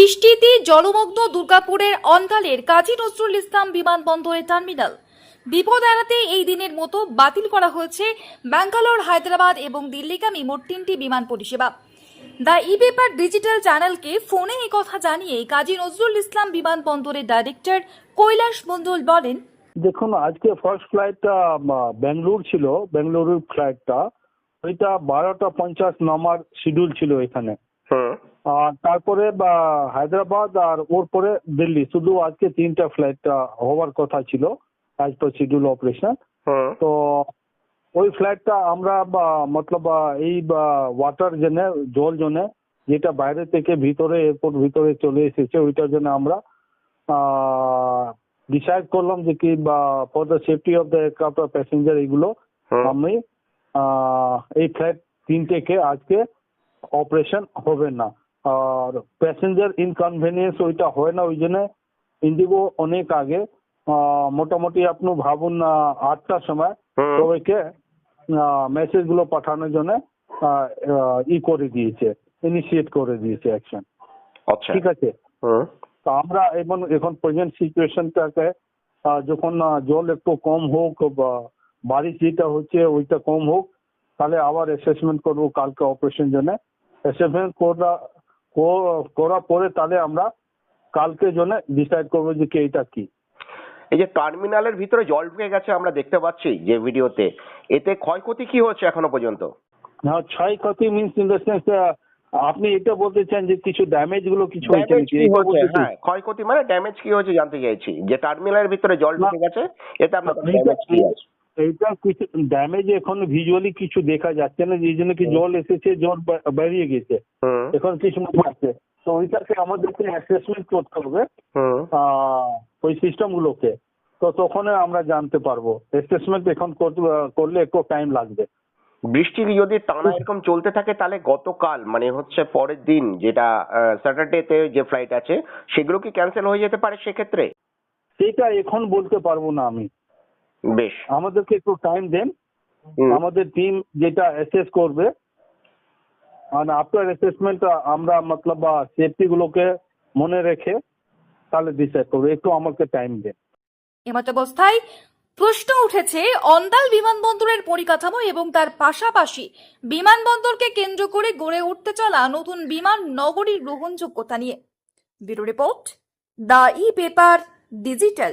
বৃষ্টিতে জলমগ্ন দুর্গাপুরের অন্ধালের কাজী নজরুল ইসলাম বিমানবন্দরের টার্মিনাল। বিপদ এড়াতে এই দিনের মতো বাতিল করা হয়েছে ব্যাঙ্গালোর হায়দ্রাবাদ এবং দিল্লিগামী মোট তিনটি বিমান পরিষেবা। দ্য ই পেপার ডিজিটাল চ্যানেলকে ফোনে এই কথা জানিয়ে কাজী নজরুল ইসলাম বিমানবন্দরের ডাইরেক্টর কৈলাস মণ্ডল বলেন দেখুন আজকে ফার্স্ট ফ্লাইটটা ব্যাঙ্গালোর ছিল বেঙ্গালুরুর ফ্লাইটটা ওইটা বারোটা পঞ্চাশ নামার শিডিউল ছিল এখানে। তারপরে হায়দ্রাবাদ আর ওর পরে দিল্লি। শুধু আজকে তিনটা ফ্লাইটটা হওয়ার কথা ছিল অ্যাজ পার শিডিউল অপারেশন তো ওই ফ্লাইটটা আমরা বা মতলব এই ওয়াটার জন্য জল জন্য যেটা বাইরে থেকে ভিতরে এয়ারপোর্ট ভিতরে চলে এসেছে ওইটার জন্য আমরা ডিসাইড করলাম যে কি বা for the safety of the aircraft of passenger এগুলো হুম। আমি এই ফ্লাইট তিনটেকে আজকে অপারেশন হবে না। আর প্যাসেঞ্জার ইনকনভেনিয়েন্স ওইটা হয় না ওই জন্য ইন্ডিগো অনেক আগে মোটামুটি আপনি ভাবুন আটটার সময়। সবাইকে মেসেজগুলো পাঠানোর জন্য ই করে দিয়েছে ইনিশিয়েট করে দিয়েছে অ্যাকশন আচ্ছা। ঠিক আছে? তা আমরা এখন এখন প্রেজেন্ট সিচুয়েশনটাকে যখন জল একটু কম হোক বা বারিশ যেটা হচ্ছে ওইটা কম হোক তাহলে আবার অ্যাসেসমেন্ট করব কালকে অপারেশন জন্য। অ্যাসেসমেন্ট করা করার পরে তাহলে আমরা কালকে জন্য ডিসাইড করব যে কি এটা কি। এই যে টার্মিনালের ভিতরে জল ঢুকে গেছে আমরা দেখতে পাচ্ছি যে ভিডিওতে এতে ক্ষয়ক্ষতি কি হচ্ছে এখনও পর্যন্ত? না ক্ষয়ক্ষতি মিনস ইন দ্য সেন্স আপনি এটা বলতে চান যে কিছু ড্যামেজগুলো কিছু হয়েছে এটা? হ্যাঁ ক্ষয়ক্ষতি মানে ড্যামেজ কি হচ্ছে জানতে চাইছি। যে টার্মিনালের ভিতরে জল। ঢুকে গেছে এতে আপনার ড্যামেজ কি আছে? এইটা কিছু ড্যামেজ এখন ভিজুয়ালি কিছু দেখা যাচ্ছে না যে জন্য কি জল এসেছে জল বেরিয়ে গেছে। এখন কিছু মনে হচ্ছে। তো ওইটাকে আমাদেরকে অ্যাসেসমেন্ট করতে হবে ওই সিস্টেম গুলোকে তো তখন আমরা জানতে পারব। অ্যাসেসমেন্ট এখন করলে একটু টাইম লাগবে। বৃষ্টি যদি টানা এরকম চলতে থাকে তাহলে গতকাল মানে হচ্ছে পরের দিন যেটা স্যাটারডেতে যে ফ্লাইট আছে সেগুলো কি ক্যান্সেল হয়ে যেতে পারে সেক্ষেত্রে? সেটা এখন বলতে পারব না আমি। বেশ। আমাদেরকে একটু টাইম দেন। আমাদের টিম যেটা অ্যাসেস করবে আর আফটার অ্যাসেসমেন্ট আমরা মতলব সেফটি গুলোকে মনে রেখে তাহলে ডিসাইড করব। একটু আমাকে টাইম দেন। এমতাবস্থায় প্রশ্ন উঠেছে অন্দাল বিমানবন্দরের পরিকাঠামো এবং তার পাশাপাশি বিমানবন্দরকে কেন্দ্র করে গড়ে উঠতে চলা নতুন বিমান নগরীর গ্রহণযোগ্যতা নিয়ে। Bureau report the e paper digital.